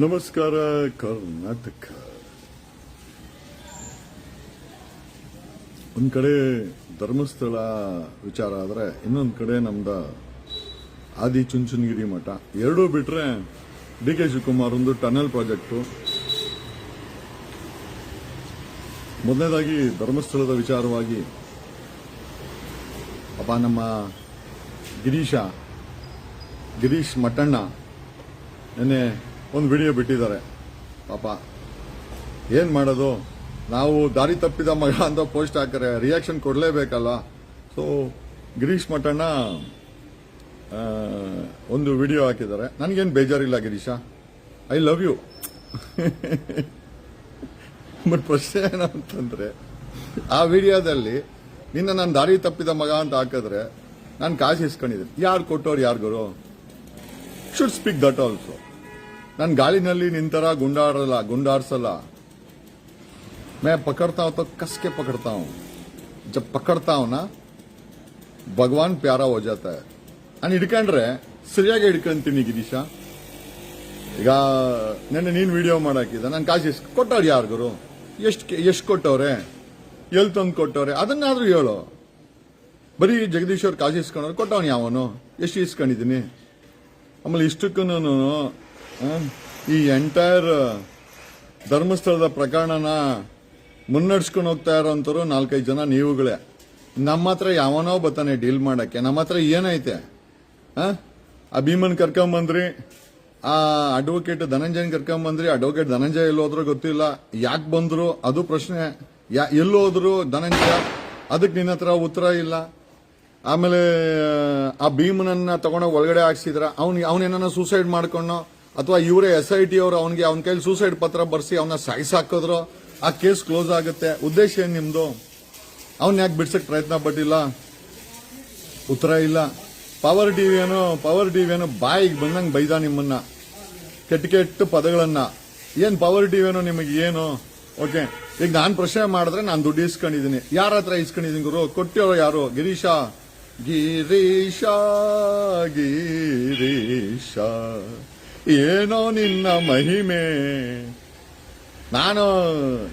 ನಮಸ್ಕಾರ, ಕರ್ನಾಟಕ. ಒಂದು ಕಡೆ ಧರ್ಮಸ್ಥಳ ವಿಚಾರ ಆದರೆ, ಇನ್ನೊಂದು ಕಡೆ ನಮ್ದು ಆದಿ ಚುಂಚನಗಿರಿ ಮಠ. ಎರಡೂ ಬಿಟ್ರೆ ಡಿ ಕೆ ಶಿವಕುಮಾರ್ ಒಂದು ಟನಲ್ ಪ್ರಾಜೆಕ್ಟು. ಮೊದಲನೇದಾಗಿ ಧರ್ಮಸ್ಥಳದ ವಿಚಾರವಾಗಿ, ಅಪ್ಪ ನಮ್ಮ ಗಿರೀಶ, ಗಿರೀಶ್ ಮಟ್ಟಣ್ಣ ನೆನ್ನೆ ಒಂದು ವಿಡಿಯೋ ಬಿಟ್ಟಿದ್ದಾರೆ. ಪಾಪ. ಏನ್ ಮಾಡೋದು? ನಾವು ದಾರಿ ತಪ್ಪಿದ ಮಗ ಅಂತ ಪೋಸ್ಟ್ ಹಾಕರೆ ರಿಯಾಕ್ಷನ್ ಕೊಡಲೇಬೇಕಲ್ಲ? ಸೊ ಗಿರೀಶ್ ಮಠಣ್ಣ ಒಂದು ವಿಡಿಯೋ ಹಾಕಿದ್ದಾರೆ. ನನಗೇನು ಬೇಜಾರಿಲ್ಲ Girisha. I love you but ಪ್ರಶ್ನೆ ಏನಂತಂದ್ರೆ, ಆ ವಿಡಿಯೋದಲ್ಲಿ ನಿನ್ನ ನಾನು ದಾರಿ ತಪ್ಪಿದ ಮಗ ಅಂತ ಹಾಕಿದ್ರೆ ನಾನು ಕಾಸು ಇಸ್ಕೊಂಡಿದ್ದೀನಿ. ಯಾರು ಕೊಟ್ಟವ್ರು ಯಾರು ಗುರು ಶುಡ್ ಸ್ಪೀಕ್ ದಟ್ ಆಲ್ಸೋ ನಾನು ಗಾಳಿನಲ್ಲಿ ನಿಂತರ ಗುಂಡಾಡಲ್ಲ ಗುಂಡಾಡ್ಸಲ್ಲ मैं पकड़ता हूं तो कस के पकड़ता हूं जब पकड़ता हूं ना ಭಗವಾನ್ ಪ್ಯಾರ ಹೋ ಜಾತ ನಾನು ಹಿಡ್ಕೊಂಡ್ರೆ ಸರಿಯಾಗಿ ಹಿಡ್ಕೊಂತೀನಿ ಗಿರೀಶ ಈಗ ನೆನ್ನೆ ನೀನ್ ವಿಡಿಯೋ ಮಾಡಾಕಿದ ನಾನು ಕಾಸು ಇಸ್ ಕೊಟ್ಟವ್ರು ಯಾರು ಗುರು ಎಷ್ಟು ಎಷ್ಟು ಕೊಟ್ಟವ್ರೆ ಎಲ್ಲಿ ತಂದು ಕೊಟ್ಟವ್ರೆ ಅದನ್ನಾದ್ರೂ ಹೇಳು ಬರೀ ಜಗದೀಶ್ ಅವ್ರು ಕಾಸು ಇಸ್ಕೊಂಡ್ರೆ ಕೊಟ್ಟವನು ಯಾವನು ಎಷ್ಟು ಇಸ್ಕೊಂಡಿದ್ದೀನಿ ಆಮೇಲೆ ಇಷ್ಟಕ್ಕೂ ಈ ಎಂಟೈರ್ ಧರ್ಮಸ್ಥಳದ ಪ್ರಕರಣನ ಮುನ್ನಡೆಸ್ಕೊಂಡು ಹೋಗ್ತಾ ಇರೋಂಥವ್ರು ನಾಲ್ಕೈದು ಜನ ನೀವುಗಳೇ. ನಮ್ಮ ಹತ್ರ ಯಾವನೋ ಬರ್ತಾನೆ ಡೀಲ್ ಮಾಡೋಕ್ಕೆ, ನಮ್ಮ ಹತ್ರ ಏನೈತೆ? ಆ? ಭೀಮನ್ ಕರ್ಕೊಂಬಂದ್ರಿ, ಆ ಅಡ್ವೊಕೇಟ್ ಧನಂಜಯನ್ ಕರ್ಕೊಂಬಂದ್ರಿ ಅಡ್ವೊಕೇಟ್ ಧನಂಜಯ ಎಲ್ಲಿ ಹೋದ್ರೂ ಗೊತ್ತಿಲ್ಲ. ಯಾಕೆ ಬಂದ್ರು? ಅದು ಪ್ರಶ್ನೆ. ಯಾ ಎಲ್ಲಿ ಹೋದ್ರು ಧನಂಜಯ? ಅದಕ್ಕೆ ನಿನ್ನ ಹತ್ರ ಉತ್ತರ ಇಲ್ಲ. ಆಮೇಲೆ, ಆ ಭೀಮನನ್ನ ತಗೊಂಡೋಗಿ ಒಳಗಡೆ ಹಾಕ್ಸಿದ್ರ. ಅವ್ನಿಗೆ ಅವನೇನ ಸೂಸೈಡ್ ಮಾಡ್ಕೊಂಡೋ ಅಥವಾ ಇವರೇ ಎಸ್ ಐ ಟಿ ಅವರು ಅವನಿಗೆ ಅವನ ಕೈಲಿ ಸೂಸೈಡ್ ಪತ್ರ ಬರ್ಸಿ ಅವನ ಸಾಯಿಸಾಕಿದ್ರು, ಆ ಕೇಸ್ ಕ್ಲೋಸ್ ಆಗುತ್ತೆ. ಉದ್ದೇಶ ಏನು ನಿಮ್ದು? ಅವನ್ ಯಾಕೆ ಬಿಡ್ಸಕ್ ಪ್ರಯತ್ನ ಪಟ್ಟಿಲ್ಲ? ಉತ್ತರ ಇಲ್ಲ. ಪವರ್ ಟಿವಿ ಏನೋ ಪವರ್ ಟಿವಿ ಏನೋ ಬಾಯಿಗೆ ಬಂದಂಗೆ ಬೈದ ನಿಮ್ಮನ್ನ. ಕೆಟ್ಟ ಕೆಟ್ಟ ಪದಗಳನ್ನ. ಏನ್ ಪವರ್ ಟಿವಿ ಏನೋ ನಿಮಗೆ ಏನು? ಓಕೆ ಈಗ ನಾನು ಪ್ರಶ್ನೆ ಮಾಡಿದ್ರೆ ನಾನು ದುಡ್ಡು ಇಸ್ಕೊಂಡಿದ್ದೀನಿ ಯಾರ ಹತ್ರ ಇಸ್ಕೊಂಡಿದ್ದೀನಿ ಗುರು? ಕೊಟ್ಟಿರೋ ಯಾರು? ಗಿರೀಶ. ಗಿರೀಶ ಗಿರೀಶ. ಏನೋ ನಿನ್ನ ಮಹಿಮೆ. ನಾನು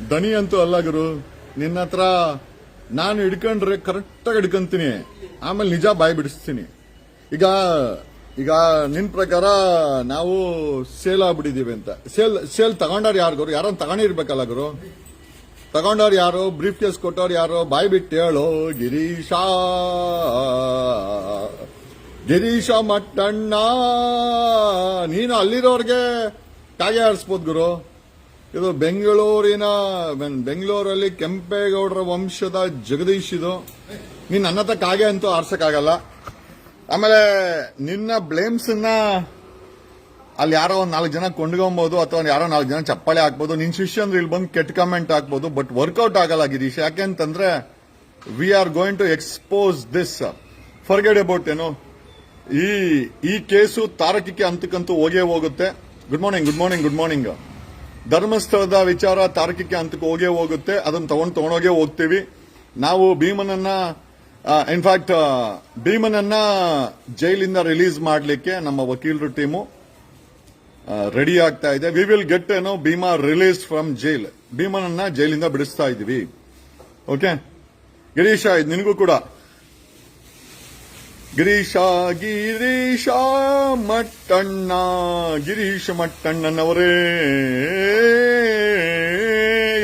ದನಿ ಅಂತೂ ಅಲ್ಲ ಗುರು. ನಿನ್ನ ಹತ್ರ ನಾನು ಹಿಡ್ಕೊಂಡ್ರೆ ಕರೆಕ್ಟಾಗಿ ಹಿಡ್ಕೊಂತೀನಿ. ಆಮೇಲೆ ನಿಜ ಬಾಯಿ ಬಿಡಿಸ್ತೀನಿ. ಈಗ ಈಗ ನಿನ್ ಪ್ರಕಾರ ನಾವು ಸೇಲ್ ಆಗ್ಬಿಟ್ಟಿದೀವಿ ಅಂತ. ಸೇಲ್ ಸೇಲ್ ತಗೊಂಡವ್ರು ಯಾರು ಗುರು? ಯಾರನ್ನ ತಗೊಂಡಿರ್ಬೇಕಲ್ಲ ಗುರು? ತಗೊಂಡವ್ರು ಯಾರು? ಬ್ರೀಫ್ ಕೇಸ್ ಕೊಟ್ಟವ್ರು ಯಾರು? ಬಾಯಿ ಬಿಟ್ಟು ಹೇಳೋ, ಗಿರೀಶ. ಗಿರೀಶ ಮಟ್ಟಣ್ಣ. ನೀನು ಅಲ್ಲಿರೋರ್ಗೆ ಕಾಗೆ ಆಡಿಸ್ಬೋದು ಗುರು. ಇದು ಬೆಂಗಳೂರಿನ ಬೆಂಗಳೂರಲ್ಲಿ ಕೆಂಪೇಗೌಡರ ವಂಶದ ಜಗದೀಶ್ ಇದು. ನೀನ್ ನನ್ನ ಹತ್ರ ಕಾಗೆ ಅಂತೂ ಆರ್ಸಕ್ಕಾಗಲ್ಲ ಆಮೇಲೆ ನಿನ್ನ ಬ್ಲೇಮ್ಸ್ ಅಲ್ಲಿ ಯಾರೋ ಒಂದ್ ನಾಲ್ಕು ಜನ ಕೊಂಡ್ಕೊಬಹುದು ಅಥವಾ ಯಾರೋ ನಾಲ್ಕು ಜನ ಚಪ್ಪಾಳೆ ಹಾಕ್ಬೋದು. ನಿನ್ ಶಿಷ್ಯ ಅಂದ್ರೆ ಇಲ್ಲಿ ಬಂದು ಕೆಟ್ಟ ಕಮೆಂಟ್ ಹಾಕ್ಬೋದು ಬಟ್ ವರ್ಕೌಟ್ ಆಗಲ್ಲ ಗಿರೀಶ್. ಯಾಕೆಂತಂದ್ರೆ we are going to expose this forget about ಏನು ಈ ಈ ಕೇಸು ತಾರಕಕ್ಕೆ ಹಂತಕ್ಕಂತೂ ಹೋಗೇ ಹೋಗುತ್ತೆ. Good morning good morning good morning ಧರ್ಮಸ್ಥಳದ ವಿಚಾರ ತಾರಕಕ್ಕೆ ಹಂತಕ್ಕೆ ಹೋಗೇ ಹೋಗುತ್ತೆ. ಅದನ್ನು ತಗೊಂಡು ತಗೊಂಡೋಗೇ ಹೋಗ್ತೀವಿ. ನಾವು ಭೀಮನನ್ನ ಇನ್ಫ್ಯಾಕ್ಟ್ ಭೀಮನನ್ನ ಜೈಲಿಂದ ರಿಲೀಸ್ ಮಾಡಲಿಕ್ಕೆ ನಮ್ಮ ವಕೀಲರು ಟೀಮು ರೆಡಿ ಆಗ್ತಾ ಇದೆ. ವಿ ವಿಲ್ ಗೆಟ್ ಏನೋ ಭೀಮಾ ರಿಲೀಸ್ ಫ್ರಮ್ ಜೈಲ್ ಭೀಮನನ್ನ ಜೈಲಿಂದ ಬಿಡಿಸ್ತಾ ಇದೀವಿ. ಓಕೆ ಗಿರೀಶ ನಿನಗೂ ಕೂಡ. ಗಿರೀಶ ಗಿರೀಶ ಮಟ್ಟಣ್ಣ, ಗಿರೀಶ ಮಟ್ಟಣ್ಣನವರೇ.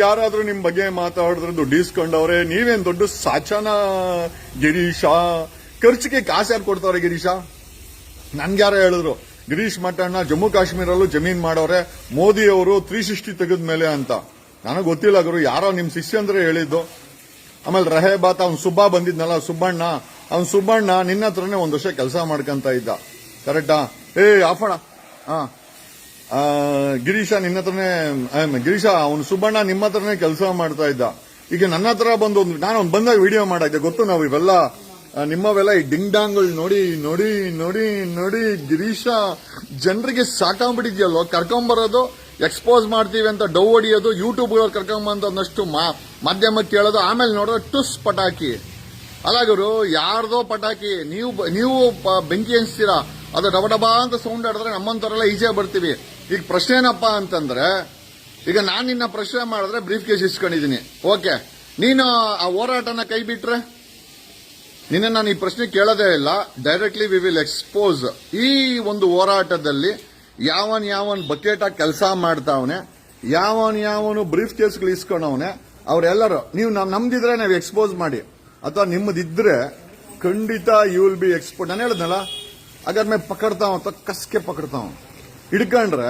ಯಾರಾದ್ರೂ ನಿಮ್ ಬಗ್ಗೆ ಮಾತಾಡಿದ್ರೆ ದುಡ್ಡು ಇಸ್ಕೊಂಡವ್ರೆ ನೀವೇನ್ ದೊಡ್ಡ ಸಾಚನ ಗಿರೀಶ? ಖರ್ಚಿಗೆ ಕಾಸು ಯಾರು ಕೊಡ್ತಾವ್ರೆ ಗಿರೀಶ? ನನ್ಗ್ಯಾರ ಹೇಳಿದ್ರು, ಗಿರೀಶ್ ಮಟ್ಟಣ್ಣ ಜಮ್ಮು ಕಾಶ್ಮೀರಲ್ಲೂ ಜಮೀನ್ ಮಾಡವ್ರೆ ಮೋದಿ ಅವರು ತ್ರೀ ಸಿಕ್ಸ್ಟಿ ತೆಗೆದ ಮೇಲೆ ಅಂತ. ನನಗೆ ಗೊತ್ತಿಲ್ಲ ಗುರು, ಯಾರೋ ನಿಮ್ ಶಿಷ್ಯಂದ್ರೆ ಹೇಳಿದ್ದು. ಆಮೇಲೆ ರಹೇಬಾತ್ ಅವ್ನ್ ಸುಬ್ಬ ಬಂದಿದ್ನಲ್ಲ, ಸುಬ್ಬಣ್ಣ ಅವ್ನ್ ಸುಬ್ಬಣ್ಣ ನಿನ್ನ ಹತ್ರನೇ ಒಂದು ವರ್ಷ ಕೆಲಸ ಮಾಡ್ಕೊಂತ ಇದ್ದ. ಕರೆಕ್ಟಾ ಏ ಆಫಣ ಹಾ ಗಿರೀಶ ನಿನ್ನ ಹತ್ರನೇ ಗಿರೀಶ, ಅವ್ನು ಸುಬ್ಬಣ್ಣ ನಿಮ್ಮ ಹತ್ರನೇ ಕೆಲಸ ಮಾಡ್ತಾ ಇದ್ದ. ಈಗ ನನ್ನ ಹತ್ರ ಬಂದು ಒಂದು ನಾನು ಒಂದು ಬಂದಾಗ ವಿಡಿಯೋ ಮಾಡಿದ್ದೆ ಗೊತ್ತು ನಾವು ಇವೆಲ್ಲ ನಿಮ್ಮವೆಲ್ಲ ಈ ಡಿಂಗ್ ಡಾಂಗ್ಗಳು ನೋಡಿ ನೋಡಿ ನೋಡಿ ನೋಡಿ ಗಿರೀಶ ಜನರಿಗೆ ಸಾಕಾಗ್ಬಿಟ್ಟಿದ್ಯಲ್ಲೋ ಕರ್ಕೊಂಬರೋದು ಎಕ್ಸ್ಪೋಸ್ ಮಾಡ್ತೀವಿ ಅಂತ ಡೌ ಹೊಡಿಯೋದು ಕರ್ಕೊಂಬಂದಷ್ಟು ಒಂದಷ್ಟು ಮಾ- ಮಾಧ್ಯಮಕ್ಕೆ ಹೇಳೋದು ಆಮೇಲೆ ನೋಡೋದು ಟುಸ್ ಪಟಾಕಿ. ಅಲ್ಲ ಗುರು, ಯಾರ್ದೋ ಪಟಾಕಿ, ನೀವು ನೀವು ಬೆಂಕಿ ಹಂಚ್ತೀರಾ? ಅದು ಡಬ ಡಬ ಅಂತ ಸೌಂಡ್ ಆಡಿದ್ರೆ ನಮ್ಮಂತವರೆಲ್ಲ ಈಜಿಯಾಗಿ ಬರ್ತೀವಿ. ಈಗ ಪ್ರಶ್ನೆ ಏನಪ್ಪಾ ಅಂತಂದ್ರೆ, ಈಗ ನಾನು ನಿನ್ನ ಪ್ರಶ್ನೆ ಮಾಡಿದ್ರೆ ಬ್ರೀಫ್ ಕೇಸ್ ಇಸ್ಕೊಂಡಿದ್ದೀನಿ. ಓಕೆ ನೀನು ಆ ಹೋರಾಟನ ಕೈ ಬಿಟ್ರೆ? ನಿನ್ನ ನಾನು ಈ ಪ್ರಶ್ನೆ ಕೇಳೋದೇ ಇಲ್ಲ. ಡೈರೆಕ್ಟ್ಲಿ ವಿ ವಿಲ್ ಎಕ್ಸ್ಪೋಸ್ ಈ ಒಂದು ಹೋರಾಟದಲ್ಲಿ ಯಾವನ್ ಯಾವನ್ ಬಕೆಟ್ ಕೆಲಸ ಮಾಡ್ತಾವನೆ, ಯಾವನ್ ಯಾವನು ಬ್ರೀಫ್ ಕೇಸ್ಗಳು ಇಸ್ಕೊಂಡವನೆ, ಅವರೆಲ್ಲರೂ, ನೀವು ನಮ್ ನಮ್ದಿದ್ರೆ ನೀವು ಎಕ್ಸ್ಪೋಸ್ ಮಾಡಿ. ಅಥವಾ ನಿಮ್ಮದಿದ್ರೆ ಖಂಡಿತ ಯು ವಿಲ್ ಬಿ ಎಕ್ಸ್ಪೋರ್ಟ್ ನಾನು ಹೇಳಿದ್ನಲ್ಲ ಮೇ ಪಕಡ್ತಾವ ಅಂತ ಕಸ್ಕೆ ಪಕಡ್ತಾವ ಹಿಡ್ಕೊಂಡ್ರೆ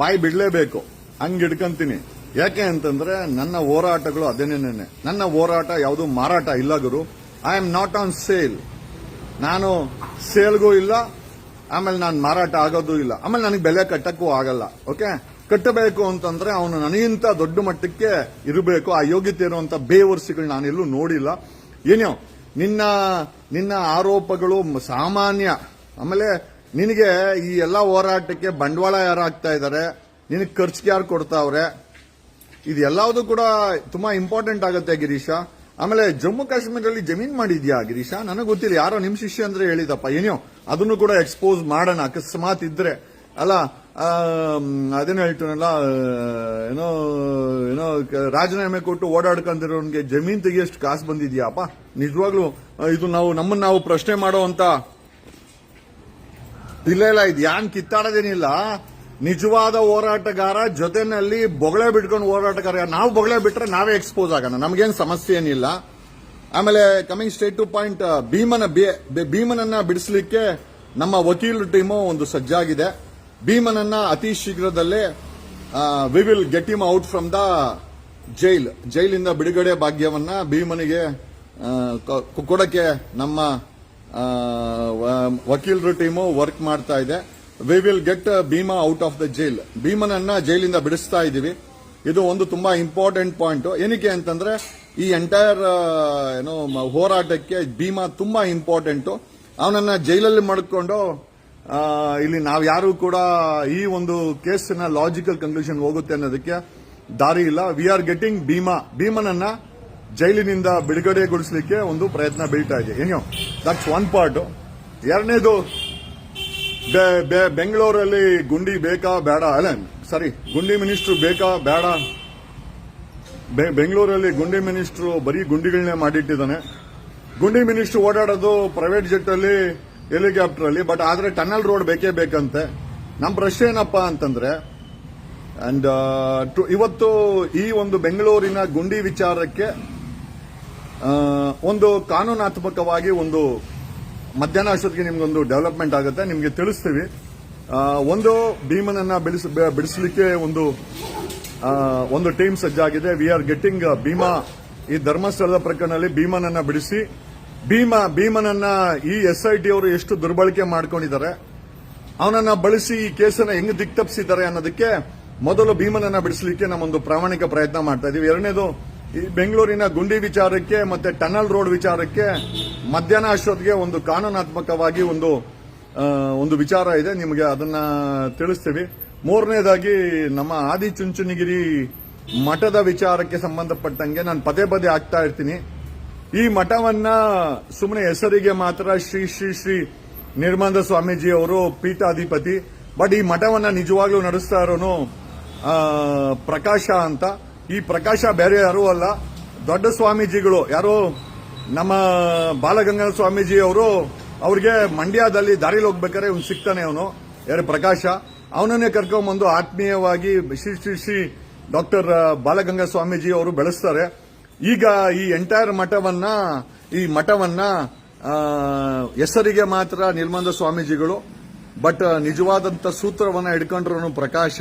ಬಾಯಿ ಬಿಡ್ಲೇಬೇಕು. ಹಂಗೆ ಹಿಡ್ಕಂತೀನಿ. ಯಾಕೆ ಅಂತಂದ್ರೆ ನನ್ನ ಹೋರಾಟಗಳು ಅದೇನೇನೆ ನನ್ನ. ಹೋರಾಟ ಯಾವುದು ಮಾರಾಟ ಇಲ್ಲ ಗುರು. I am not on sale ನಾನು ಸೇಲ್ಗೂ ಇಲ್ಲ, ಆಮೇಲೆ ನಾನು ಮಾರಾಟ ಆಗೋದು ಇಲ್ಲ. ಆಮೇಲೆ ನನಗೆ ಬೆಲೆ ಕಟ್ಟಕ್ಕೂ ಆಗಲ್ಲ. ಓಕೆ ಕಟ್ಟಬೇಕು ಅಂತಂದ್ರೆ ಅವನು ನನಗಿಂತ ದೊಡ್ಡ ಮಟ್ಟಕ್ಕೆ ಇರಬೇಕು. ಆ ಯೋಗ್ಯತೆ ಇರುವಂತ ಬೇವರ್ಸಿಗಳು ನಾನೆಲ್ಲೂ ನೋಡಿಲ್ಲ. ಏನೋ ನಿನ್ನ ನಿನ್ನ ಆರೋಪಗಳು ಸಾಮಾನ್ಯ. ಆಮೇಲೆ ನಿನಗೆ ಈ ಎಲ್ಲ ಹೋರಾಟಕ್ಕೆ ಬಂಡವಾಳ ಯಾರು ಆಗ್ತಾ ಇದ್ದಾರೆ ನಿನಗೆ ಖರ್ಚಿಗೆ ಯಾರು ಕೊಡ್ತಾವ್ರೆ? ಇದೆಲ್ಲದು ಕೂಡ ತುಂಬಾ ಇಂಪಾರ್ಟೆಂಟ್ ಆಗುತ್ತೆ ಗಿರೀಶ. ಆಮೇಲೆ ಜಮ್ಮು ಕಾಶ್ಮೀರದಲ್ಲಿ ಜಮೀನ್ ಮಾಡಿದ್ಯಾ ಗಿರೀಶ? ನನಗೆ ಗೊತ್ತಿಲ್ಲ. ಯಾರೋ ನಿಮ್ ಶಿಷ್ಯ ಅಂದ್ರೆ ಹೇಳಿದಪ್ಪ. ಏನೋ ಅದನ್ನು ಕೂಡ ಎಕ್ಸ್ಪೋಸ್ ಮಾಡೋಣ. ಅಕಸ್ಮಾತ್ ಇದ್ರೆ. ಅಲ್ಲ ಅದೇನೋ ಹೇಳ್ತಾನಲ್ಲ, ಏನೋ ಏನೋ ರಾಜೀನಾಮೆ ಕೊಟ್ಟು ಓಡಾಡ್ಕೊಂಡಿರೋನ್ಗೆ ಜಮೀನ್ ತೆಗಿಯಷ್ಟು ಕಾಸು ಬಂದಿದ್ಯಾಪ ನಿಜವಾಗ್ಲೂ ಇದು ನಾವು ನಮ್ಮನ್ನ ನಾವು ಪ್ರಶ್ನೆ ಮಾಡುವಂತ ಇಲ್ಲ ಇಲ್ಲ, ಇದು ಯಾನ್ ಕಿತ್ತಾಡೋದೇನಿಲ್ಲ. ನಿಜವಾದ ಹೋರಾಟಗಾರ ಜೊತೆನಲ್ಲಿ ಬೊಗಳೆ ಬಿಟ್ಕೊಂಡು ಹೋರಾಟಗಾರ ನಾವು ಬೊಗಳೆ ಬಿಟ್ರೆ ನಾವೇ ಎಕ್ಸ್ಪೋಸ್ ಆಗೋಣ. ನಮಗೇನು ಸಮಸ್ಯೆ ಏನಿಲ್ಲ. ಆಮೇಲೆ ಕಮಿಂಗ್ ಸ್ಟೇಟ್ ಟು ಪಾಯಿಂಟ್ ಭೀಮನ ಭೀಮನನ್ನ ಬಿಡಿಸಲಿಕ್ಕೆ ನಮ್ಮ ವಕೀಲರ ಟೀಮು ಒಂದು ಸಜ್ಜಾಗಿದೆ. ಭೀಮನನ್ನ ಅತಿ ಶೀಘ್ರದಲ್ಲೇ we will get him out from the jail ಜೈಲಿಂದ ಬಿಡುಗಡೆ ಭಾಗ್ಯವನ್ನ ಭೀಮನಿಗೆ ಕೊಡಕ್ಕೆ ನಮ್ಮ ವಕೀಲರು ಟೀಮು ವರ್ಕ್ ಮಾಡ್ತಾ ಇದೆ. We will get Bhima out of the jail ಭೀಮನನ್ನ ಜೈಲಿಂದ ಬಿಡಿಸ್ತಾ ಇದ್ದೀವಿ ಇದು ಒಂದು ತುಂಬಾ ಇಂಪಾರ್ಟೆಂಟ್ ಪಾಯಿಂಟ್ ಏನಕ್ಕೆ ಅಂತಂದ್ರೆ, ಈ ಎಂಟೈರ್ ಏನೋ ಹೋರಾಟಕ್ಕೆ ಭೀಮಾ ತುಂಬಾ ಇಂಪಾರ್ಟೆಂಟ್ ಅವನನ್ನ ಜೈಲಲ್ಲಿ ಮಾಡಿಕೊಂಡು ಇಲ್ಲಿ ನಾವು ಯಾರು ಕೂಡ ಈ ಒಂದು ಕೇಸಿನ ಲಾಜಿಕಲ್ ಕನ್ಕ್ಲೂಷನ್ ಹೋಗುತ್ತೆ ಅನ್ನೋದಕ್ಕೆ ದಾರಿ ಇಲ್ಲ. We are getting Bhima. ಭೀಮನನ್ನ ಜೈಲಿನಿಂದ ಬಿಡುಗಡೆಗೊಳಿಸಲಿಕ್ಕೆ ಒಂದು ಪ್ರಯತ್ನ ಬೀಳ್ತಾ ಇದೆ. ಏನೋ ದಟ್ಸ್ ಒನ್ ಪಾರ್ಟ್ ಎರಡನೇದು ಬೆಂಗಳೂರಲ್ಲಿ ಗುಂಡಿ ಬೇಕಾ, ಬೇಡ? ಅಲ್ಲ ಸಾರಿ ಗುಂಡಿ ಮಿನಿಸ್ಟ್ರು ಬೇಕಾ, ಬೇಡ? ಬೆಂಗಳೂರಲ್ಲಿ ಗುಂಡಿ ಮಿನಿಸ್ಟ್ರು ಬರೀ ಗುಂಡಿಗಳನ್ನೇ ಮಾಡಿಟ್ಟಿದ್ದಾನೆ. ಗುಂಡಿ ಮಿನಿಸ್ಟ್ರು ಓಡಾಡೋದು ಪ್ರೈವೇಟ್ ಜೆಟ್ ಅಲ್ಲಿ ಹೆಲಿಕಾಪ್ಟರ್ ಅಲ್ಲಿ ಬಟ್ ಆದ್ರೆ ಟನಲ್ ರೋಡ್ ಬೇಕೇ ಬೇಕಂತೆ. ನಮ್ಮ ಪ್ರಶ್ನೆ ಏನಪ್ಪಾ ಅಂತಂದ್ರೆ ಅಂಡ್ ಇವತ್ತು ಈ ಒಂದು ಬೆಂಗಳೂರಿನ ಗುಂಡಿ ವಿಚಾರಕ್ಕೆ ಒಂದು ಕಾನೂನಾತ್ಮಕವಾಗಿ ಒಂದು ಮಧ್ಯಾಹ್ನ ಅಷ್ಟೊತ್ತಿಗೆ ನಿಮ್ಗೊಂದು ಡೆವಲಪ್ಮೆಂಟ್ ಆಗುತ್ತೆ, ನಿಮ್ಗೆ ತಿಳಿಸ್ತೀವಿ. ಒಂದು ಭೀಮನನ್ನ ಬಿಡಿಸ ಬಿಡಿಸಲಿಕ್ಕೆ ಒಂದು ಒಂದು ಟೀಮ್ ಸಜ್ಜಾಗಿದೆ. ವಿ ಆರ್ ಗೆಟ್ಟಿಂಗ್ ಭೀಮಾ ಈ ಧರ್ಮಸ್ಥಳದ ಪ್ರಕರಣದಲ್ಲಿ ಭೀಮನನ್ನ ಬಿಡಿಸಿ ಭೀಮ, ಭೀಮನನ್ನ ಈ ಎಸ್ ಐ ಟಿ ಅವರು ಎಷ್ಟು ದುರ್ಬಳಕೆ ಮಾಡ್ಕೊಂಡಿದ್ದಾರೆ, ಅವನನ್ನ ಬಳಸಿ ಈ ಕೇಸನ್ನ ಹೆಂಗ್ ದಿಕ್ತಪ್ಸಿದ್ದಾರೆ ಅನ್ನೋದಕ್ಕೆ ಮೊದಲು ಭೀಮನನ್ನ ಬಿಡಿಸಲಿಕ್ಕೆ ನಮ್ಮೊಂದು ಪ್ರಾಮಾಣಿಕ ಪ್ರಯತ್ನ ಮಾಡ್ತಾ ಇದೀವಿ. ಎರಡನೇದು, ಈ ಬೆಂಗಳೂರಿನ ಗುಂಡಿ ವಿಚಾರಕ್ಕೆ ಮತ್ತೆ ಟನಲ್ ರೋಡ್ ವಿಚಾರಕ್ಕೆ ಮಧ್ಯಾಹ್ನ ಅಷ್ಟೊತ್ತಿಗೆ ಒಂದು ಕಾನೂನಾತ್ಮಕವಾಗಿ ಒಂದು ಒಂದು ವಿಚಾರ ಇದೆ. ನಿಮಗೆ ಅದನ್ನ ತಿಳಿಸ್ತೀವಿ. ಮೂರನೇದಾಗಿ, ನಮ್ಮ ಆದಿ ಚುಂಚನಗಿರಿ ಮಠದ ವಿಚಾರಕ್ಕೆ ಸಂಬಂಧಪಟ್ಟಂಗೆ ನಾನು ಪದೇ ಪದೇ ಆಗ್ತಾ ಇರ್ತೀನಿ. ಈ ಮಠವನ್ನ ಸುಮ್ಮನೆ ಹೆಸರಿಗೆ ಮಾತ್ರ ಶ್ರೀ ಶ್ರೀ ಶ್ರೀ ನಿರ್ಮಂದ ಸ್ವಾಮೀಜಿ ಅವರು ಪೀಠಾಧಿಪತಿ, ಬಟ್ ಈ ಮಠವನ್ನ ನಿಜವಾಗ್ಲೂ ನಡೆಸ್ತಾ ಇರೋನು ಪ್ರಕಾಶ ಅಂತ. ಈ ಪ್ರಕಾಶ ಬೇರೆ ಯಾರೂ ಅಲ್ಲ. ದೊಡ್ಡ ಸ್ವಾಮೀಜಿಗಳು, ಯಾರು ನಮ್ಮ ಬಾಲಗಂಗಾ ಸ್ವಾಮೀಜಿ ಅವರು ಅವ್ರಿಗೆ ಮಂಡ್ಯದಲ್ಲಿ ದಾರಿಲಿ ಹೋಗ್ಬೇಕಾರೆ ಇವ್ನು ಸಿಗ್ತಾನೆ ಅವನು, ಯಾರು ಪ್ರಕಾಶ. ಅವನನ್ನೇ ಕರ್ಕೊಂಬಂದು ಆತ್ಮೀಯವಾಗಿ ಶ್ರೀ ಶ್ರೀ ಶ್ರೀ ಡಾಕ್ಟರ್ ಬಾಲಗಂಗಾ ಸ್ವಾಮೀಜಿ ಅವರು ಬೆಳೆಸ್ತಾರೆ. ಈಗ ಈ ಎಂಟೈರ್ ಮಠವನ್ನ, ಈ ಮಠವನ್ನ ಹೆಸರಿಗೆ ಮಾತ್ರ ನಿರ್ಮಂದ ಸ್ವಾಮೀಜಿಗಳು ಬಟ್ ನಿಜವಾದಂತ ಸೂತ್ರವನ್ನ ಹಿಡ್ಕೊಂಡ್ರು ಪ್ರಕಾಶ.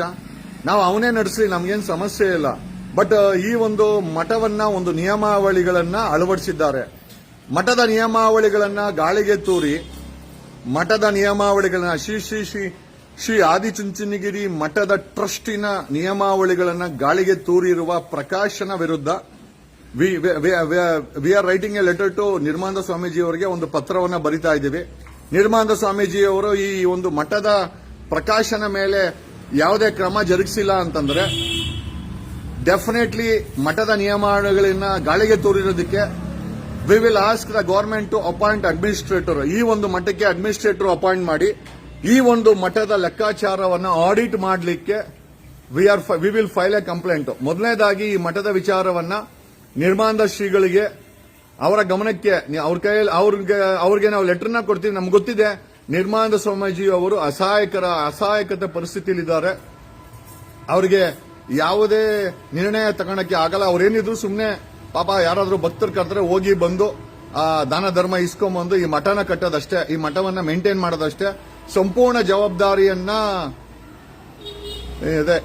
ನಾವು ಅವನೇ ನಡೆಸಲಿ, ನಮ್ಗೇನು ಸಮಸ್ಯೆ ಇಲ್ಲ. ಬಟ್ ಈ ಒಂದು ಮಠವನ್ನ, ಒಂದು ನಿಯಮಾವಳಿಗಳನ್ನ ಅಳವಡಿಸಿದ್ದಾರೆ. ಮಠದ ನಿಯಮಾವಳಿಗಳನ್ನ ಗಾಳಿಗೆ ತೂರಿ, ಮಠದ ನಿಯಮಾವಳಿಗಳನ್ನ ಶ್ರೀ ಶ್ರೀ ಶ್ರೀ ಶ್ರೀ ಆದಿಚುಂಚನಗಿರಿ ಮಠದ ಟ್ರಸ್ಟಿನ ನಿಯಮಾವಳಿಗಳನ್ನ ಗಾಳಿಗೆ ತೂರಿರುವ ಪ್ರಕಾಶನ ವಿರುದ್ಧ we are writing a letter to Nirmalananda Swamiji ಅವರಿಗೆ ಒಂದು ಪತ್ರವನ್ನು ಬರಿತಾ ಇದ್ದೀವಿ. ನಿರ್ಮಾಂದ ಸ್ವಾಮೀಜಿ ಅವರು ಈ ಒಂದು ಮಠದ ಪ್ರಕಾಶನ ಮೇಲೆ ಯಾವುದೇ ಕ್ರಮ ಜರುಗಿಸಿಲ್ಲ ಅಂತಂದ್ರೆ ಡೆಫಿನೆಟ್ಲಿ ಮಠದ ನಿಯಮಗಳನ್ನ ಗಾಳಿಗೆ ತೋರಿರೋದಕ್ಕೆ we will ask the government to appoint administrator ಈ ಒಂದು ಮಠಕ್ಕೆ ಅಡ್ಮಿನಿಸ್ಟ್ರೇಟರ್ ಅಪಾಯಿಂಟ್ ಮಾಡಿ, ಈ ಒಂದು ಮಠದ ಲೆಕ್ಕಾಚಾರವನ್ನು ಆಡಿಟ್ ಮಾಡಲಿಕ್ಕೆ we are we will file a complaint ಮೊದಲನೇದಾಗಿ ಈ ಮಠದ ವಿಚಾರವನ್ನ ನಿರ್ಮಾಣದ ಶ್ರೀಗಳಿಗೆ ಅವರ ಗಮನಕ್ಕೆ ಅವ್ರ ಕೈಯಲ್ಲಿ, ಅವ್ರಿಗೆ ಅವ್ರಿಗೆ ನಾವು ಲೆಟರ್ನ ಕೊಡ್ತೀವಿ, ನಮ್ಗೆ ಗೊತ್ತಿದೆ. ನಿರ್ಮಾಣದ ಸ್ವಾಮೀಜಿ ಅವರು ಅಸಹಾಯಕರ, ಅಸಹಾಯಕತೆ ಪರಿಸ್ಥಿತಿಯಲ್ಲಿದ್ದಾರೆ. ಅವರಿಗೆ ಯಾವುದೇ ನಿರ್ಣಯ ತಗೊಳಕ್ಕೆ ಆಗಲ್ಲ. ಅವ್ರೇನಿದ್ರು ಸುಮ್ಮನೆ ಪಾಪ ಯಾರಾದರೂ ಭಕ್ತರು ಕರೆದ್ರೆ ಹೋಗಿ ಬಂದು, ಆ ದಾನ ಧರ್ಮ ಇಸ್ಕೊಂಬಂದು ಈ ಮಠನ ಕಟ್ಟೋದಷ್ಟೇ, ಈ ಮಠವನ್ನ ಮೇಂಟೈನ್ ಮಾಡೋದಷ್ಟೇ. ಸಂಪೂರ್ಣ ಜವಾಬ್ದಾರಿಯನ್ನ ಇದೆ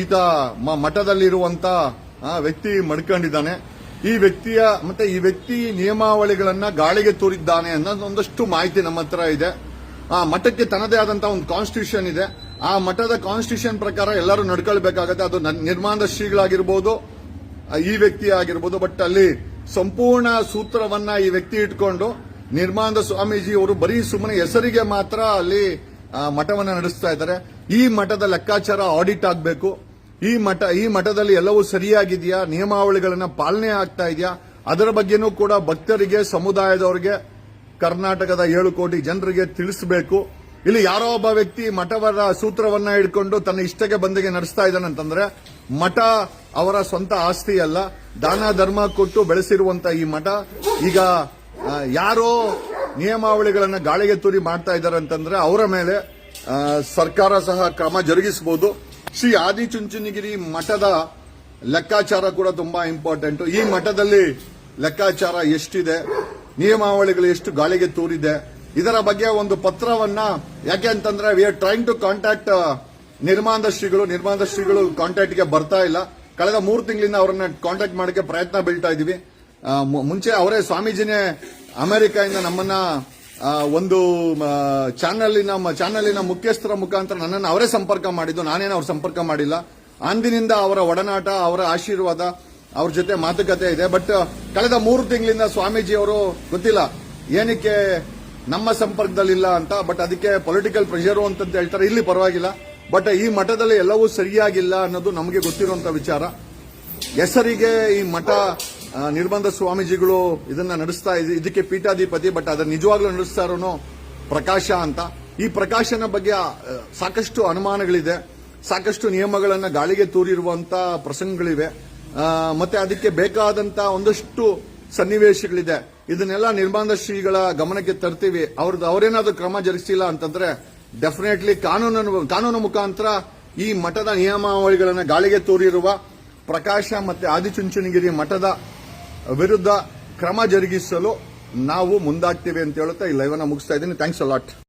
ಈತ ಮಠದಲ್ಲಿರುವಂತ ಆ, ವ್ಯಕ್ತಿ ಮಡ್ಕೊಂಡಿದ್ದಾನೆ. ಈ ವ್ಯಕ್ತಿಯ ಮತ್ತೆ ಈ ವ್ಯಕ್ತಿ ನಿಯಮಾವಳಿಗಳನ್ನ ಗಾಳಿಗೆ ತೋರಿದ್ದಾನೆ ಅನ್ನೋದು ಒಂದಷ್ಟು ಮಾಹಿತಿ ನಮ್ಮ ಹತ್ರ ಇದೆ. ಆ ಮಠಕ್ಕೆ ತನ್ನದೇ ಆದಂತಹ ಒಂದು ಕಾನ್ಸ್ಟಿಟ್ಯೂಷನ್ ಇದೆ. ಆ ಮಠದ ಕಾನ್ಸ್ಟಿಟ್ಯೂಷನ್ ಪ್ರಕಾರ ಎಲ್ಲರೂ ನಡ್ಕೊಳ್ಬೇಕಾಗತ್ತೆ. ಅದು ನಿರ್ಮಾಣದ ಶ್ರೀಗಳಾಗಿರ್ಬೋದು ಈ ವ್ಯಕ್ತಿ ಆಗಿರ್ಬೋದು. ಬಟ್ ಅಲ್ಲಿ ಸಂಪೂರ್ಣ ಸೂತ್ರವನ್ನ ಈ ವ್ಯಕ್ತಿ ಇಟ್ಕೊಂಡು ನಿರ್ಮಾಂದ ಸ್ವಾಮೀಜಿ ಅವರು ಬರೀ ಸುಮ್ಮನೆ ಹೆಸರಿಗೆ ಮಾತ್ರ ಅಲ್ಲಿ ಮಠವನ್ನ ನಡೆಸ್ತಾ ಇದ್ದಾರೆ. ಈ ಮಠದ ಲೆಕ್ಕಾಚಾರ ಆಡಿಟ್ ಆಗಬೇಕು. ಈ ಮಠ, ಈ ಮಠದಲ್ಲಿ ಎಲ್ಲವೂ ಸರಿಯಾಗಿದೆಯಾ? ನಿಯಮಾವಳಿಗಳನ್ನ ಪಾಲನೆ ಆಗ್ತಾ ಇದೆಯಾ? ಅದರ ಬಗ್ಗೆನೂ ಕೂಡ ಭಕ್ತರಿಗೆ, ಸಮುದಾಯದವರಿಗೆ, ಕರ್ನಾಟಕದ ಏಳು ಕೋಟಿ ಜನರಿಗೆ ತಿಳಿಸಬೇಕು. ಇಲ್ಲಿ ಯಾರೋ ಒಬ್ಬ ವ್ಯಕ್ತಿ ಮಠವರ ಸೂತ್ರವನ್ನ ಹಿಡ್ಕೊಂಡು ತನ್ನ ಇಷ್ಟಕ್ಕೆ ಬಂದಿಗೆ ನಡೆಸ್ತಾ ಇದ್ದಾನಂತಂದ್ರೆ ಮಠ ಅವರ ಸ್ವಂತ ಆಸ್ತಿ ಅಲ್ಲ. ದಾನ, ಧರ್ಮ ಕೊಟ್ಟು ಬೆಳೆಸಿರುವಂತ ಈ ಮಠ, ಈಗ ಯಾರೋ ನಿಯಮಾವಳಿಗಳನ್ನ ಗಾಳಿಗೆ ತೂರಿ ಮಾಡ್ತಾ ಇದ್ದಾರೆ ಅಂತಂದ್ರೆ, ಅವರ ಮೇಲೆ ಸರ್ಕಾರ ಸಹ ಕ್ರಮ ಜರುಗಿಸಬಹುದು ಶ್ರೀ ಆದಿಚುಂಚನಗಿರಿ ಮಠದ ಲೆಕ್ಕಾಚಾರ ಕೂಡ ತುಂಬಾ ಇಂಪಾರ್ಟೆಂಟ್ ಈ ಮಠದಲ್ಲಿ ಲೆಕ್ಕಾಚಾರ ಎಷ್ಟಿದೆ, ನಿಯಮಾವಳಿಗಳು ಎಷ್ಟು ಗಾಳಿಗೆ ತೂರಿದೆ, ಇದರ ಬಗ್ಗೆ ಒಂದು ಪತ್ರವನ್ನ ಯಾಕೆ ಅಂತಂದ್ರೆ we are trying to contact ನಿರ್ಮಾಣದ ಶ್ರೀಗಳು ನಿರ್ಮಾಂದ ಶ್ರೀಗಳು ಕಾಂಟ್ಯಾಕ್ಟ್ಗೆ ಬರ್ತಾ ಇಲ್ಲ. ಕಳೆದ ಮೂರು ತಿಂಗಳಿಂದ ಅವರನ್ನ ಕಾಂಟ್ಯಾಕ್ಟ್ ಮಾಡಕ್ಕೆ ಪ್ರಯತ್ನ ಬೀಳ್ತಾ ಇದೀವಿ. ಮುಂಚೆ ಅವರೇ ಸ್ವಾಮೀಜಿನೇ ಅಮೆರಿಕಾಯಿಂದ ನಮ್ಮನ್ನ ಒಂದು ಚಾನಲಿನ ಚಾನಲಿನ ಮುಖ್ಯಸ್ಥರ ಮುಖಾಂತರ ನನ್ನನ್ನು ಅವರೇ ಸಂಪರ್ಕ ಮಾಡಿದ್ದು. ನಾನೇನು ಅವ್ರ ಸಂಪರ್ಕ ಮಾಡಿಲ್ಲ. ಅಂದಿನಿಂದ ಅವರ ಒಡನಾಟ, ಅವರ ಆಶೀರ್ವಾದ, ಅವ್ರ ಜೊತೆ ಮಾತುಕತೆ ಇದೆ. ಬಟ್ ಕಳೆದ ಮೂರು ತಿಂಗಳಿಂದ ಸ್ವಾಮೀಜಿ ಅವರು ಗೊತ್ತಿಲ್ಲ. ಏನಕ್ಕೆ ನಮ್ಮ ಸಂಪರ್ಕದಲ್ಲಿಲ್ಲ ಅಂತ ಬಟ್ ಅದಕ್ಕೆ ಪೊಲಿಟಿಕಲ್ ಪ್ರೆಷರು ಅಂತ ಹೇಳ್ತಾರೆ. ಇಲ್ಲಿ ಪರವಾಗಿಲ್ಲ. ಬಟ್ ಈ ಮಠದಲ್ಲಿ ಎಲ್ಲವೂ ಸರಿಯಾಗಿಲ್ಲ ಅನ್ನೋದು ನಮಗೆ ಗೊತ್ತಿರುವಂತ ವಿಚಾರ. ಹೆಸರಿಗೆ ಈ ಮಠ ನಿರ್ಬಂಧ ಸ್ವಾಮೀಜಿಗಳು ಇದನ್ನ ನಡೆಸ್ತಾ ಇದೆ, ಇದಕ್ಕೆ ಪೀಠಾಧಿಪತಿ ಬಟ್ ಅದನ್ನ ನಿಜವಾಗ್ಲೂ ನಡೆಸ್ತಾ ಇರೋನು ಪ್ರಕಾಶ ಅಂತ. ಈ ಪ್ರಕಾಶನ ಬಗ್ಗೆ ಸಾಕಷ್ಟು ಅನುಮಾನಗಳಿದೆ. ಸಾಕಷ್ಟು ನಿಯಮಗಳನ್ನು ಗಾಳಿಗೆ ತೂರಿರುವಂತ ಪ್ರಸಂಗಗಳಿವೆ. ಮತ್ತೆ ಅದಕ್ಕೆ ಬೇಕಾದಂತ ಒಂದಷ್ಟು ಸನ್ನಿವೇಶಗಳಿದೆ. ಇದನ್ನೆಲ್ಲ ನಿರ್ಬಂಧ ಶ್ರೀಗಳ ಗಮನಕ್ಕೆ ತರ್ತೀವಿ. ಅವ್ರದ್ದು ಅವರೇನಾದ್ರೂ ಕ್ರಮ ಜರುಗಿಸಿಲ್ಲ ಅಂತಂದ್ರೆ ಡೆಫಿನೆಟ್ಲಿ ಕಾನೂನು ಕಾನೂನು ಮುಖಾಂತರ ಈ ಮಠದ ನಿಯಮಾವಳಿಗಳನ್ನು ಗಾಳಿಗೆ ತೋರಿರುವ ಪ್ರಕಾಶ ಮತ್ತೆ ಆದಿಚುಂಚನಗಿರಿ ಮಠದ ವಿರುದ್ಧ ಕ್ರಮ ಜರುಗಿಸಲು ನಾವು ಮುಂದಾಗ್ತೀವಿ ಅಂತ ಹೇಳುತ್ತಾ ಈ ಲೈವ್ ಅನ್ನ ಮುಗಿಸ್ತಾ ಇದ್ದೀನಿ. Thanks a lot